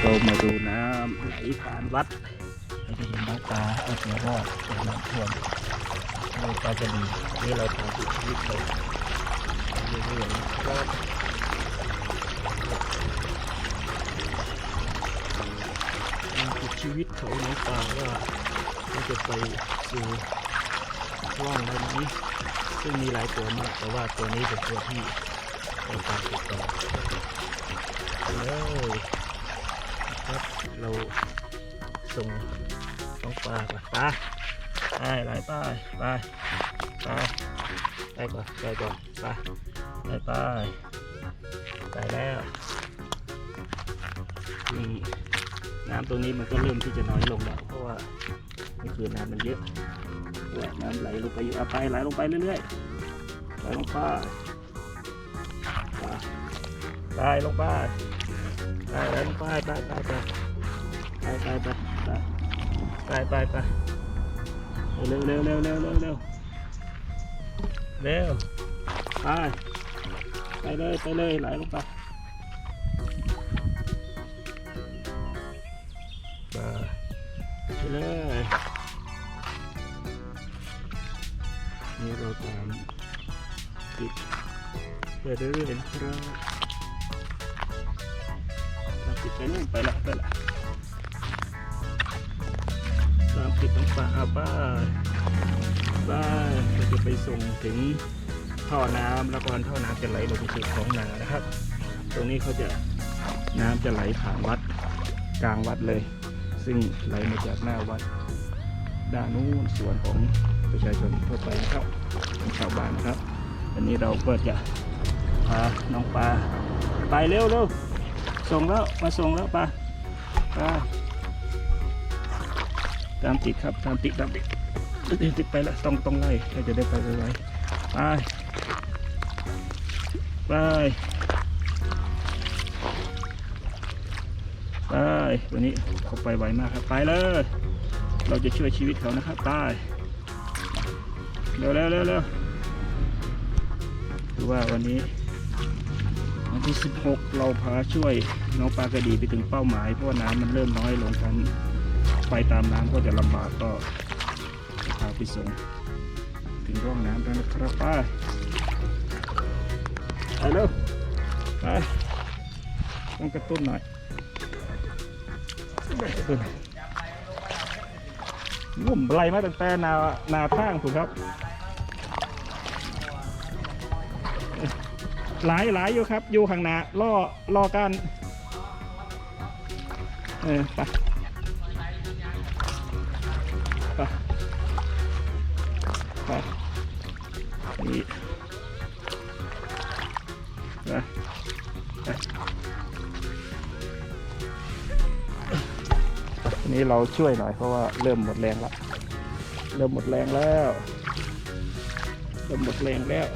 เรามาดูน้ำไหลผ่านวัดเราจะเห็นน้องปลาเอาตัวรอดจากน้ำท่วมเราปลาจะดีนี่เราทำติดชีวิตเลยเรื่อยๆนะครับทำติดชีวิตเขาน้องปลาว่าเขาจะไปสู่ร่องอะไรนี้ ซึ่งมีหลายตัวมาก แต่ว่าตัวนี้เป็นตัวที่เป็นการติดต่อเลย ครับ เราส่งน้องปลาก่อนปลาไปไหลไปไปไปไปก่อนไปก่อนไปไปไปไปแล้วนี่น้ำตรงนี้มันก็เริ่มที่จะน้อยลงแล้วเพราะว่าเมื่อคืนน้ำมันเยอะแหวกน้ำไหลลงไปอยู่เอาไปไหลลงไปเรื่อยๆไหลลงไป ไปลงไปไปไหลลงไปไปไปไปไปไปไปไปไปไปเร็วเร็วเร็วเร็วเร็วเร็วเร็วไปไปเลยไปเลยไหลลงไปไปไปเลยนี่เราตามติดไปเรื่อยๆนะครับ ติดไปนู่นไปละไปละตามติดต้องป่าอาบ้าบ้าเราจะไปส่งถึงท่อน้ำแล้วก็ท่อน้ำจะไหลลงไปสู่ท้องนานะครับ ตรงนี้เขาจะน้ำจะไหลผ่านวัดกลางวัดเลย ซึ่งไหลมาจากหน้าวัดด้านนู้นส่วนของประชาชนทั่วไปนะครับของชาวบ้านนะครับ วันนี้เราก็จะพาน้องปลาไปเร็วเร็ว ส่งแล้ว มาส่งแล้วปลาปลาตามติดครับ ตามติดตามติดติดติไปแล้วต้องต้องไล่เราจะได้ไปไวๆไปไปไปวันนี้เขาไปไวมากครับ ไปเลย เราจะช่วยชีวิตเขานะครับตายเร็วเร็วเร็วเร็วคือว่าวันนี้ วันที่ 16 เราพาช่วยน้องปลากระดีไปถึงเป้าหมายเพราะว่าน้ำมันเริ่มน้อยลงกันไปตามน้ำก็จะลำบากก็พาไปส่งถึงร่องน้ำแล้วนะครับไปไปเร็วไปต้องกระตุ้นหน่อยรุ่มไรมาตั้งแต่นานาทางถูกครับ หลายหลายอยู่ครับ อยู่ข้างหน้าล่อล่อกันเออไปไปไปนี่ไปไปนี้เราช่วยหน่อยเพราะว่าเริ่มหมดแรงและเริ่มหมดแรงแล้วเริ่มหมดแรงแล้ว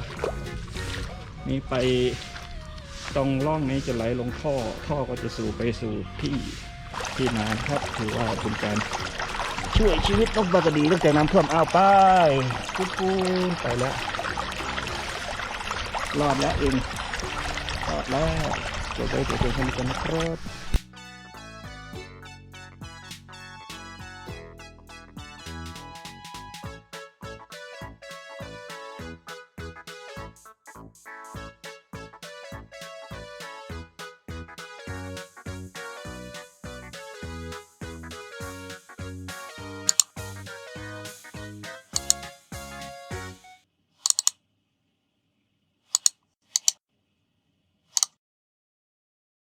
นี่ไปตรงร่องนี้จะไหลลงท่อ ท่อก็จะสู่ไปสู่ที่ที่นานครับถือว่าเป็นการช่วยชีวิตนกบากระดีตั้งแต่น้ำท่วมอ้าวไปปุ๊บๆไปแล้วรอดแล้วเองรอดแล้วเดี๋ยวไปเจอกันกันนะครับ